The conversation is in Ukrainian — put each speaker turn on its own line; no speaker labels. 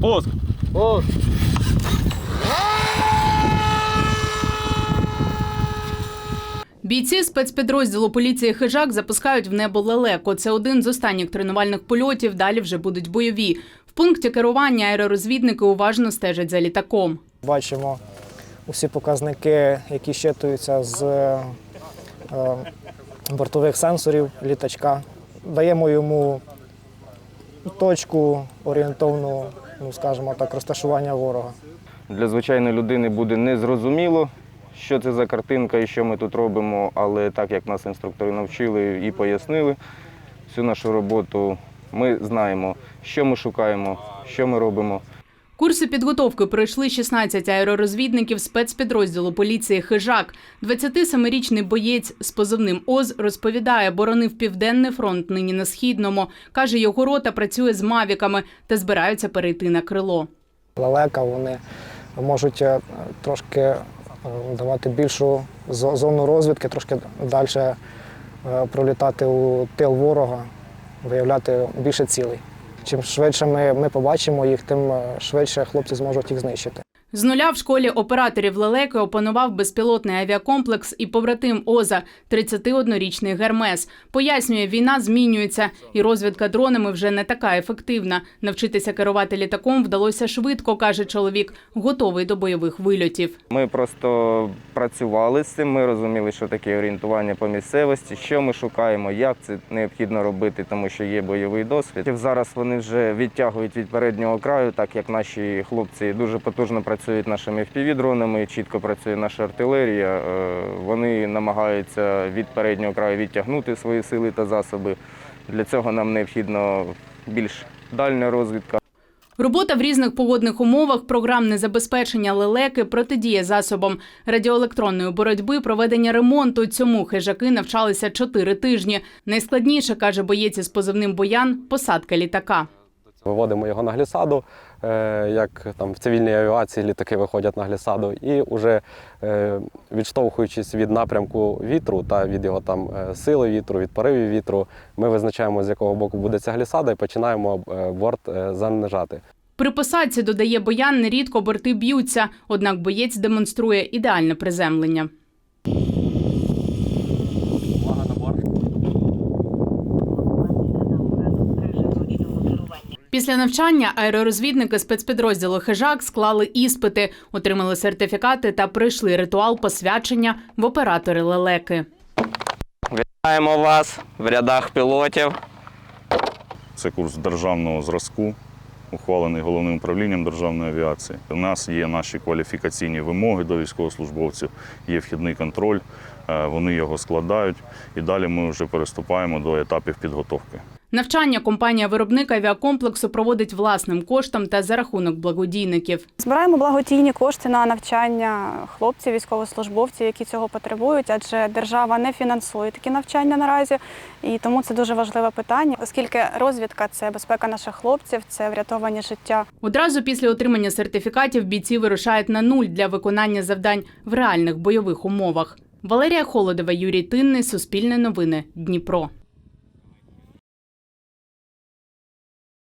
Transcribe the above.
Пуск.
О,
Бійці спецпідрозділу поліції Хижак запускають в небо лелеко. Це один з останніх тренувальних польотів. Далі вже будуть бойові. В пункті керування аеророзвідники уважно стежать за літаком.
Бачимо усі показники, які щитуються з е, бортових сенсорів літачка. Даємо йому точку орієнтовну, ну скажімо так, розташування ворога.
Для звичайної людини буде незрозуміло, що це за картинка і що ми тут робимо, але так як нас інструктори навчили і пояснили всю нашу роботу, ми знаємо, що ми шукаємо, що ми робимо.
Курси підготовки пройшли 16 аеророзвідників спецпідрозділу поліції Хижак. 27-річний боєць з позивним ОЗ розповідає, боронив південний фронт нині на східному. каже, його рота працює з мавіками та збираються перейти на крило.
Лелека вони можуть е, трошки е, давати більшу зону розвідки, трошки далі е, пролітати у тил ворога, виявляти більше цілей. Чим швидше ми, ми побачимо їх, тим е, швидше хлопці зможуть їх знищити.
З нуля в школі операторів лелеки опанував безпілотний авіакомплекс і побратим Оза, 31-річний Гермес. Пояснює, війна змінюється, і розвідка дронами вже не така ефективна. Навчитися керувати літаком вдалося швидко, каже чоловік, готовий до бойових вильотів.
Ми просто працювали з цим, ми розуміли, що таке орієнтування по місцевості, що ми шукаємо, як це необхідно робити, тому що є бойовий досвід. Зараз вони вже відтягують від переднього краю, так як наші хлопці дуже потужно працюють нашими FPV-дронами, чітко працює наша артилерія. Е, Вони намагаються від переднього краю відтягнути свої сили та засоби. Для цього нам необхідно більш дальня розвідка.
Робота в різних погодних умовах, програмне забезпечення лелеки, протидія засобам радіоелектронної боротьби, проведення ремонту. Цьому хижаки навчалися чотири тижні. Найскладніше каже боєць із позивним боян посадка літака.
Виводимо його на глісаду, е, як там в цивільній авіації літаки виходять на глісаду, і вже е, відштовхуючись від напрямку вітру та від його там е, сили вітру, від поривів вітру, ми визначаємо, з якого боку буде ця глісада, і починаємо борт занижати.
При посадці, додає боян, нерідко борти б'ються, однак боєць демонструє ідеальне приземлення. Після навчання аеророзвідники спецпідрозділу Хижак склали іспити, отримали сертифікати та пройшли ритуал посвячення в оператори лелеки.
Вітаємо вас в рядах пілотів.
Це курс державного зразку, ухвалений головним управлінням державної авіації. У нас є наші кваліфікаційні вимоги до військовослужбовців, є вхідний контроль, е, вони його складають, і далі ми вже переступаємо до етапів підготовки.
Навчання компанія-виробник авіакомплексу проводить власним коштом та за рахунок благодійників.
Збираємо благодійні кошти на навчання хлопців, військовослужбовців, які цього потребують, адже держава не фінансує такі навчання наразі, і тому це дуже важливе питання, оскільки розвідка це безпека наших хлопців, це врятовані життя.
Одразу після отримання сертифікатів бійці вирушають на нуль для виконання завдань в реальних бойових умовах. Валерія Холодова, Юрій Тинний, Суспільне новини, Дніпро.